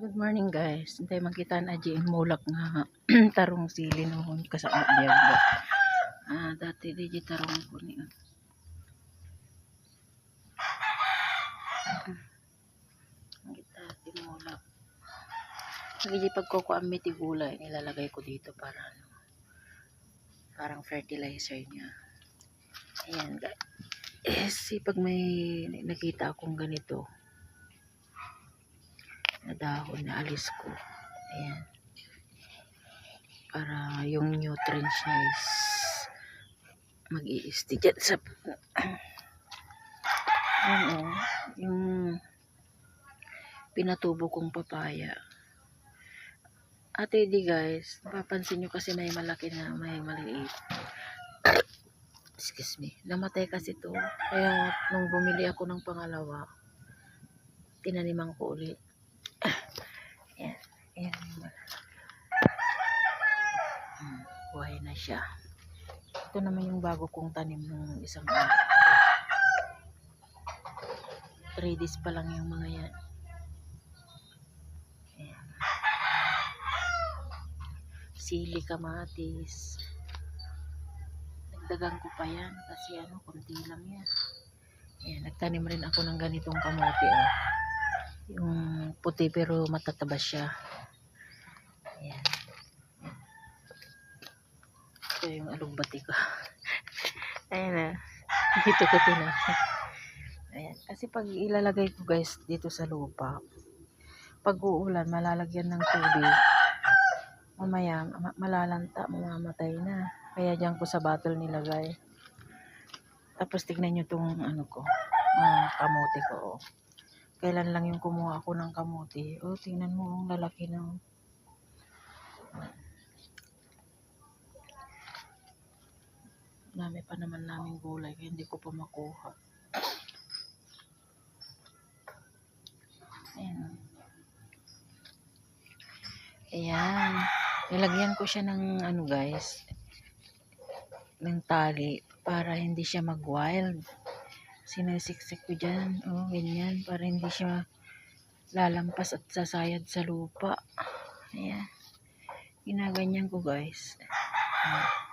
good morning guys. Hintay makita na ang mulak nga tarong sili noon kasama biyag ba. Ah, dati di di tarong ko ni. Ang kita tinulak. Lagi di pagkukuha miti gulay, nilalagay ko dito para ano, parang fertilizer niya. Ayan guys. Eh, si pag may nakita akong ganito, na dahon na alis ko. Ayan. Para yung nutrients niya is mag i dyan sa ano, yung pinatubo kong papaya. Ate di guys, napapansin nyo kasi may malaki na may maliit. Excuse me. Namatay kasi to. Kaya nung bumili ako ng pangalawa, tinaniman ko ulit. Ayan. Ayan. Hmm, buhay na siya. Ito naman yung bago kong tanim ng isang araw. 3 days pa lang yung mga yan. Ayan. Sili kamatis. Nagdagan ko pa yan kasi ano, kunti lang yan. Ayan, nagtanim rin ako ng ganitong kamote. Oh. Yung puti pero matataba siya. Ayan. Ito yung alugbati ko. Ayan na. Dito ko tina. Ayan. Kasi pag ilalagay ko guys dito sa lupa, pag uulan, malalagyan ng tubig. Mamaya, ma- malalanta, mamamatay na. Kaya diyan ko sa bottle nilagay. Tapos tignan nyo tong ano ko, mga kamote ko. Oh. Kailan lang yung kumuha ako ng kamote. Oh, tingnan mo, ang lalaki ng Dami pa naman namin gulay kaya hindi ko pa makuha. Ayan. Ayan. Nilagyan ko siya ng ano guys, ng tali para hindi siya mag-wild. Sinisiksik ko dyan. Oh, ganyan. Para hindi siya lalampas at sasayad sa lupa. Ayan. Ginaganyan ko guys. Ayan.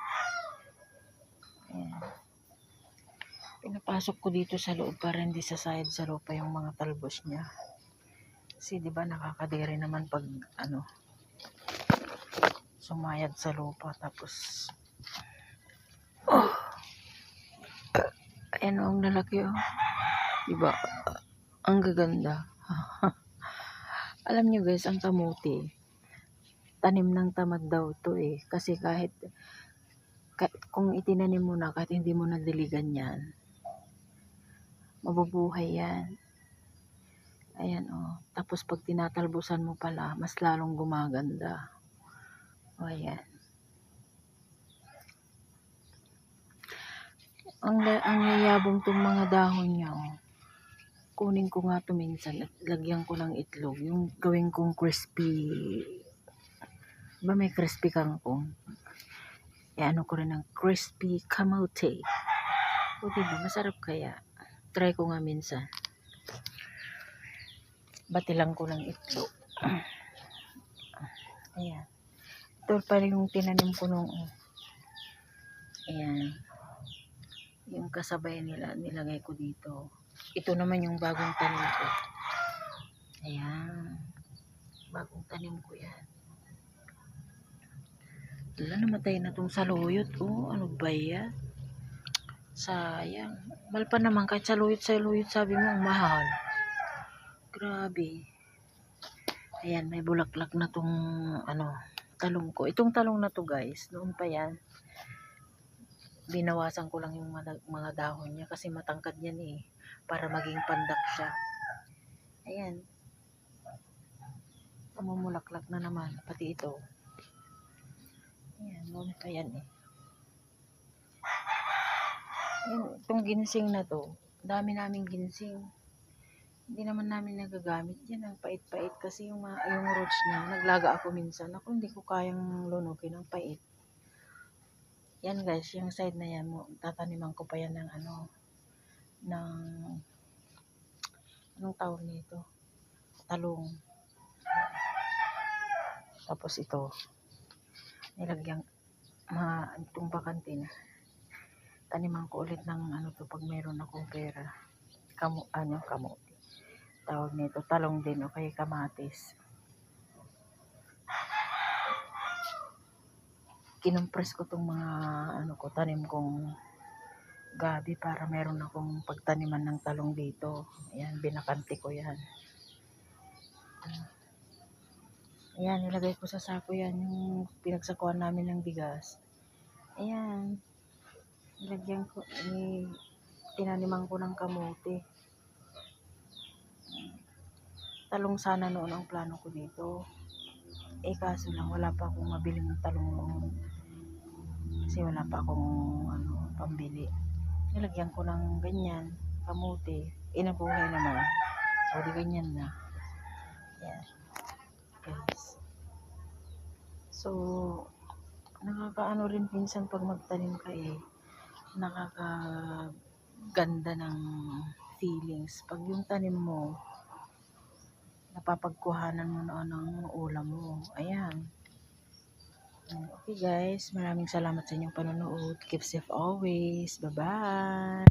Pinapasok ko dito sa loob para hindi sasayad sa lupa yung mga talbos niya. Kasi 'di ba nakakadiri naman pag ano sumayad sa lupa tapos oh ayan ang lalaki oh. 'Di? Ang gaganda. Alam niyo guys, ang kamuti tanim ng tamad daw to eh. Kasi kahit ka- kung itinanim mo na kahit hindi mo nadiligan yan, mabubuhay yan. Ayan oh. Tapos pag tinatalbusan mo pala, mas lalong gumaganda. O ayan. Ang, ang yayabong tong mga dahon niya oh. Kunin ko nga to minsan at lagyan ko ng itlog. Yung gawin kong crispy. Ba may crispy kangkong? E ano ko rin ng crispy kamote. O diba, masarap kaya. Try ko nga minsan. Batilang ko ng itlog. Ayan. Ito pa rin yung tinanim ko nung Ayan. Yung kasabay nila, nilagay ko dito. Ito naman yung bagong tanim ko. Ayan. Bagong tanim ko yan. Wala, namatay na tong saluyot. Oh, ano ba yan? Sayang. Mahal pa naman kahit saluyot, saluyot sabi mo, ang mahal. Grabe. Ayan, may bulaklak na tong, ano, talong ko. Itong talong na to guys, noon pa yan. Binawasan ko lang yung mga, mga dahon niya kasi matangkad yan eh. Para maging pandak siya. Ayan. Mamumulaklak na naman. Pati ito. Ayan, noon pa yan eh. Ayan, itong ginseng na to, dami naming ginseng. Hindi naman namin nagagamit yan. Ang pait-pait kasi yung, yung roots niya. Naglaga ako minsan. Ako hindi ko kayang lunogin ang pait. Yan guys, yung side na yan, tataniman ko pa yan ng ano, ng, anong tawag nito? Talong. Tapos ito, nilagyan, mga itong bakante na. Taniman ko ulit ng ano to pag meron akong pera. Kamu, ano, kamu. Tawag nito, talong din o kaya kamatis. Kinumpres ko tong mga ano ko, tanim kong gabi para meron akong pagtaniman ng talong dito. Ayan, binakante ko yan. Ayan, nilagay ko sa sako yan yung pinagsakuan namin ng bigas. Ayan. Nilagyan ko, ni, tinaniman ko ng kamote. Talong sana noon ang plano ko dito. Eh kaso lang, wala pa akong mabiling talong noon. Kasi wala pa akong ano, pambili. Nilagyan ko ng ganyan, kamote. Inabuhay naman. O di ganyan na. Yan. Guys. So, nakakaano rin minsan pag magtanim ka eh. Nakakaganda ng feelings. Pag yung tanim mo, napapagkuhanan mo na ng ulam mo. Ayan. Okay guys, maraming salamat sa inyong panonood. Keep safe always. Bye-bye.